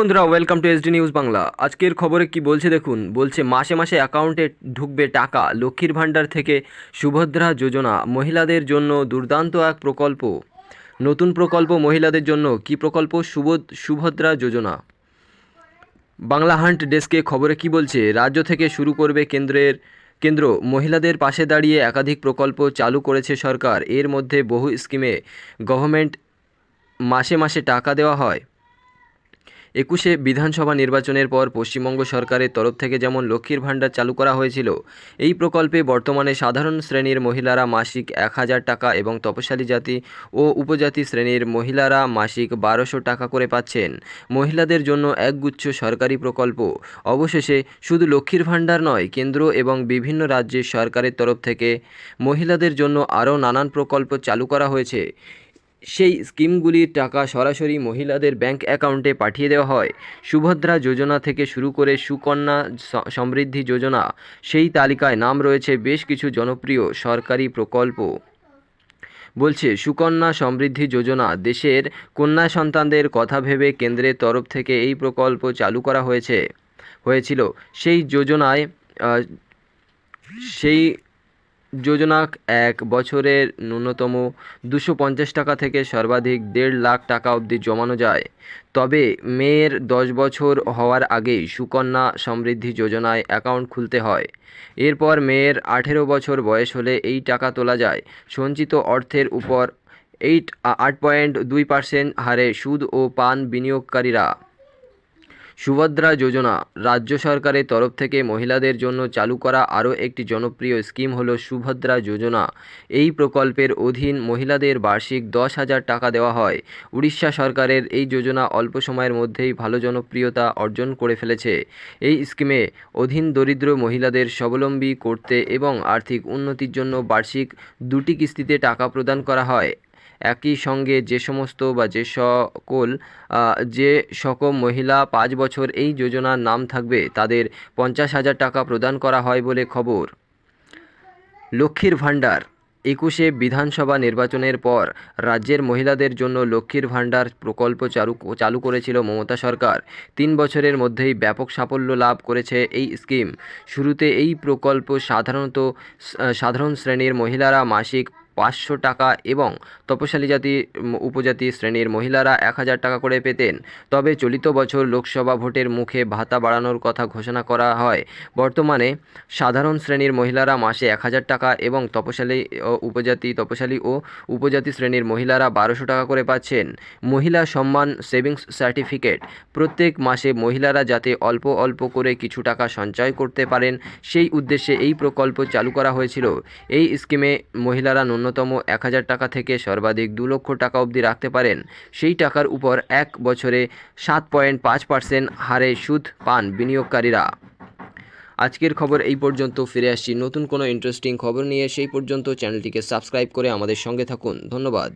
বন্ধুরা welcome to SD news Bangla আজকের খবরে কি বলছে দেখুন? বলছে, মাসে মাসে অ্যাকাউন্টে ঢুকবে টাকা, লক্ষ্মীর ভাণ্ডার থেকে সুভদ্রা যোজনা, মহিলাদের জন্য দুর্দান্ত এক প্রকল্প। নতুন প্রকল্প মহিলাদের জন্য, কি প্রকল্প? সুভদ্রা যোজনা। বাংলা হান্ট ডেস্কে খবরে কি বলছে? রাজ্য থেকে শুরু করবে কেন্দ্রের কেন্দ্র। মহিলাদের পাশে দাঁড়িয়ে একাধিক প্রকল্প চালু করেছে সরকার। এর মধ্যে বহু স্কিমে গভর্নমেন্ট মাসে মাসে টাকা দেওয়া হয়। একুশে বিধানসভা নির্বাচনের পর পশ্চিমবঙ্গ সরকারের তরফ থেকে যেমন লক্ষ্মীর ভাণ্ডার চালু করা হয়েছিল, এই প্রকল্পে বর্তমানে সাধারণ শ্রেণির মহিলারা মাসিক এক হাজার টাকা এবং তপশালী জাতি ও উপজাতি শ্রেণির মহিলারা মাসিক বারোশো টাকা করে পাচ্ছেন। মহিলাদের জন্য একগুচ্ছ সরকারি প্রকল্প। অবশেষে শুধু লক্ষ্মীর ভাণ্ডার নয়, কেন্দ্র এবং বিভিন্ন রাজ্যের সরকারের তরফ থেকে মহিলাদের জন্য আরও নানান প্রকল্প চালু করা হয়েছে। সেই স্কিমগুলির টাকা সরাসরি মহিলাদের ব্যাংক অ্যাকাউন্টে পাঠিয়ে দেওয়া হয়। সুভদ্রা যোজনা থেকে শুরু করে সুকন্যা সমৃদ্ধি যোজনা, সেই তালিকায় নাম রয়েছে বেশ কিছু জনপ্রিয় সরকারি প্রকল্প। বলছে, সুকন্যা সমৃদ্ধি যোজনা দেশের কন্যা সন্তানদের কথা ভেবে কেন্দ্রের তরফ থেকে এই প্রকল্প চালু করা হয়েছে, হয়েছিল। সেই যোজনায় সেই যোজনা এক বছরের ন্যূনতম দুশো পঞ্চাশ টাকা থেকে সর্বাধিক দেড় লাখ টাকা অবধি জমানো যায়। তবে মেয়ের দশ বছর হওয়ার আগেই সুকন্যা সমৃদ্ধি যোজনায় অ্যাকাউন্ট খুলতে হয়। এরপর মেয়ের আঠেরো বছর বয়স হলে এই টাকা তোলা যায়। সঞ্চিত অর্থের উপর এইট আট পয়েন্ট দুই পার্সেন্ট হারে সুদ ও পান বিনিয়োগকারীরা সুভদ্রা যোজনা, রাজ্য সরকারের তরফ থেকে মহিলাদের জন্য চালু করা আরও একটি জনপ্রিয় স্কিম হলো সুভদ্রা যোজনা। এই প্রকল্পের অধীন মহিলাদের বার্ষিক দশ হাজার টাকা দেওয়া হয়। উড়িষ্যা সরকারের এই যোজনা অল্প সময়ের মধ্যেই ভালো জনপ্রিয়তা অর্জন করে ফেলেছে। এই স্কিমে অধীন দরিদ্র মহিলাদের স্বাবলম্বী করতে এবং আর্থিক উন্নতির জন্য বার্ষিক দুটি কিস্তিতে টাকা প্রদান করা হয়। একই সঙ্গে যে সমস্ত বা যে সকল যে সকল মহিলা পাঁচ বছর এই যোজনার নাম থাকবে, তাদের পঞ্চাশ হাজার টাকা প্রদান করা হয় বলে খবর। লক্ষ্মীর ভাণ্ডার, একুশে বিধানসভা নির্বাচনের পর রাজ্যের মহিলাদের জন্য লক্ষ্মীর ভাণ্ডার প্রকল্প চালু চালু করেছিল মমতা সরকার। তিন বছরের মধ্যেই ব্যাপক সাফল্য লাভ করেছে এই স্কিম। শুরুতে এই প্রকল্প সাধারণত, সাধারণ শ্রেণির মহিলারা মাসিক পাঁচশো টাকা এবং তপশালী জাতি উপজাতি শ্রেণির মহিলারা এক হাজার টাকা করে পেতেন। তবে চলিত বছর লোকসভা ভোটের মুখে ভাতা বাড়ানোর কথা ঘোষণা করা হয়। বর্তমানে সাধারণ শ্রেণির মহিলারা মাসে এক হাজার টাকা এবং তপশালী উপজাতি তপশালী ও উপজাতি শ্রেণির মহিলারা বারোশো টাকা করে পাচ্ছেন। মহিলা সম্মান সেভিংস সার্টিফিকেট। প্রত্যেক মাসে মহিলারা যাতে অল্প অল্প করে কিছু টাকা সঞ্চয় করতে পারেন, সেই উদ্দেশ্যে এই প্রকল্প চালু করা হয়েছিল। এই স্কিমে মহিলারা ন্যূনতম এক হাজার টাকা থেকে সর্বাধিক দু লক্ষ টাকা অবধি রাখতে পারেন। সেই টাকার উপর এক বছরে সাত পয়েন্ট পাঁচ পার্সেন্ট হারে সুদ পান বিনিয়োগকারীরা। আজকের খবর এই পর্যন্ত, ফিরে আসছি নতুন কোনো ইন্টারেস্টিং খবর নিয়ে। সেই পর্যন্ত চ্যানেলটিকে সাবস্ক্রাইব করে আমাদের সঙ্গে থাকুন। ধন্যবাদ।